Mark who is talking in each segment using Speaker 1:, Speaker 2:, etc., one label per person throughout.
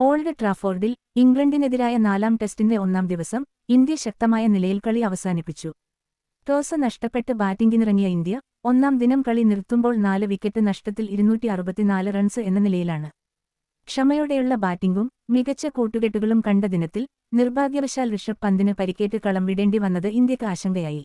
Speaker 1: Old ട്രാഫോർഡിൽ ഇംഗ്ലണ്ടിനെതിരായ നാലാം ടെസ്റ്റിന്റെ ഒന്നാം ദിവസം ഇന്ത്യ ശക്തമായ നിലയിൽ കളി അവസാനിപ്പിച്ചു. ടോസ് നഷ്ടപ്പെട്ട് ബാറ്റിംഗിനിറങ്ങിയ ഇന്ത്യ ഒന്നാം ദിനം കളി നിർത്തുമ്പോൾ നാല് വിക്കറ്റ് നഷ്ടത്തിൽ ഇരുന്നൂറ്റി അറുപത്തിനാല് റൺസ് എന്ന നിലയിലാണ്. ക്ഷമയോടെയുള്ള ബാറ്റിംഗും മികച്ച കൂട്ടുകെട്ടുകളും കണ്ട ദിനത്തിൽ നിർഭാഗ്യവശാൽ ഋഷഭ് പന്തിന് പരിക്കേറ്റ് കളം വിടേണ്ടി വന്നത് ഇന്ത്യയ്ക്ക് ആശങ്കയായി.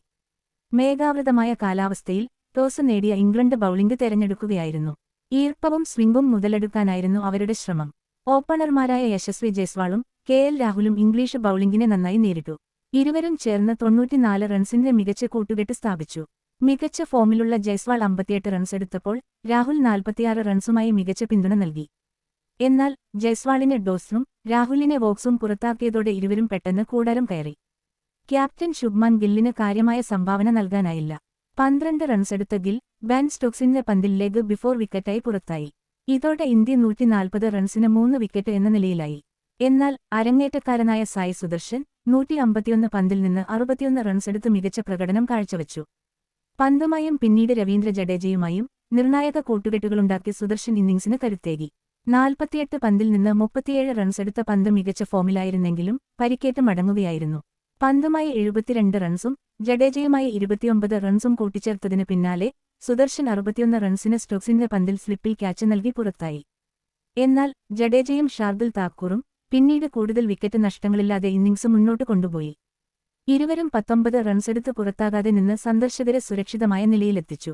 Speaker 1: മേഘാവൃതമായ കാലാവസ്ഥയിൽ ടോസ് നേടിയ ഇംഗ്ലണ്ട് ബൌളിംഗ് തെരഞ്ഞെടുക്കുകയായിരുന്നു. ഈർപ്പവും സ്വിംഗും മുതലെടുക്കാനായിരുന്നു അവരുടെ ശ്രമം. ഓപ്പണർമാരായ യശസ്വി ജയ്സ്വാളും കെ എൽ രാഹുലും ഇംഗ്ലീഷ് ബൌളിംഗിനെ നന്നായി നേരിട്ടു. ഇരുവരും ചേർന്ന് തൊണ്ണൂറ്റിനാല് റൺസിന്റെ മികച്ച കൂട്ടുകെട്ട് സ്ഥാപിച്ചു. മികച്ച ഫോമിലുള്ള ജയ്സ്വാൾ അമ്പത്തിയെട്ട് റൺസ് എടുത്തപ്പോൾ രാഹുൽ നാൽപ്പത്തിയാറ് റൺസുമായി മികച്ച പിന്തുണ നൽകി. എന്നാൽ ജയ്സ്വാളിനെ ഡോസും രാഹുലിനെ വോക്സും പുറത്താക്കിയതോടെ ഇരുവരും പെട്ടെന്ന് കൂടാരം കയറി. ക്യാപ്റ്റൻ ശുഭ്മാൻ ഗില്ലിന് കാര്യമായ സംഭാവന നൽകാനായില്ല. പന്ത്രണ്ട് റൺസെടുത്ത ഗിൽ ബാൻ സ്റ്റോക്സിന്റെ പന്തിൽ ലെഗ് ബിഫോർ വിക്കറ്റായി പുറത്തായി. ഇതോടെ ഇന്ത്യ നൂറ്റിനാൽപ്പത് റൺസിന് മൂന്ന് വിക്കറ്റ് എന്ന നിലയിലായി. എന്നാൽ അരങ്ങേറ്റക്കാരനായ സായി സുദർശൻ നൂറ്റി അമ്പത്തിയൊന്ന് പന്തിൽ നിന്ന് അറുപത്തിയൊന്ന് റൺസെടുത്ത് മികച്ച പ്രകടനം കാഴ്ചവച്ചു. പന്തുമായും പിന്നീട് രവീന്ദ്ര ജഡേജയുമായും നിർണായക കൂട്ടുകെട്ടുകളുണ്ടാക്കി സുദർശൻ ഇന്നിംഗ്സിന് കരുത്തേകി. നാൽപ്പത്തിയെട്ട് പന്തിൽ നിന്ന് മുപ്പത്തിയേഴ് റൺസെടുത്ത പന്ത് മികച്ച ഫോമിലായിരുന്നെങ്കിലും പരിക്കേറ്റ് മടങ്ങുകയായിരുന്നു പന്തുമായി എഴുപത്തിരണ്ട് റൺസും ജഡേജയുമായി ഇരുപത്തിയൊമ്പത് റൺസും കൂട്ടിച്ചേർത്തതിന് പിന്നാലെ സുദർശൻ അറുപത്തിയൊന്ന് റൺസിന് സ്റ്റോക്സിന്റെ പന്തിൽ സ്ലിപ്പിൽ ക്യാച്ച് നൽകി പുറത്തായി. എന്നാൽ ജഡേജയും ഷാർദുൽ താക്കൂറും പിന്നീട് കൂടുതൽ വിക്കറ്റ് നഷ്ടങ്ങളില്ലാതെ ഇന്നിംഗ്സ് മുന്നോട്ട് കൊണ്ടുപോയി. ഇരുവരും പത്തൊമ്പത് റൺസെടുത്ത് പുറത്താകാതെ നിന്ന് സന്ദർശകരെ സുരക്ഷിതമായ നിലയിലെത്തിച്ചു.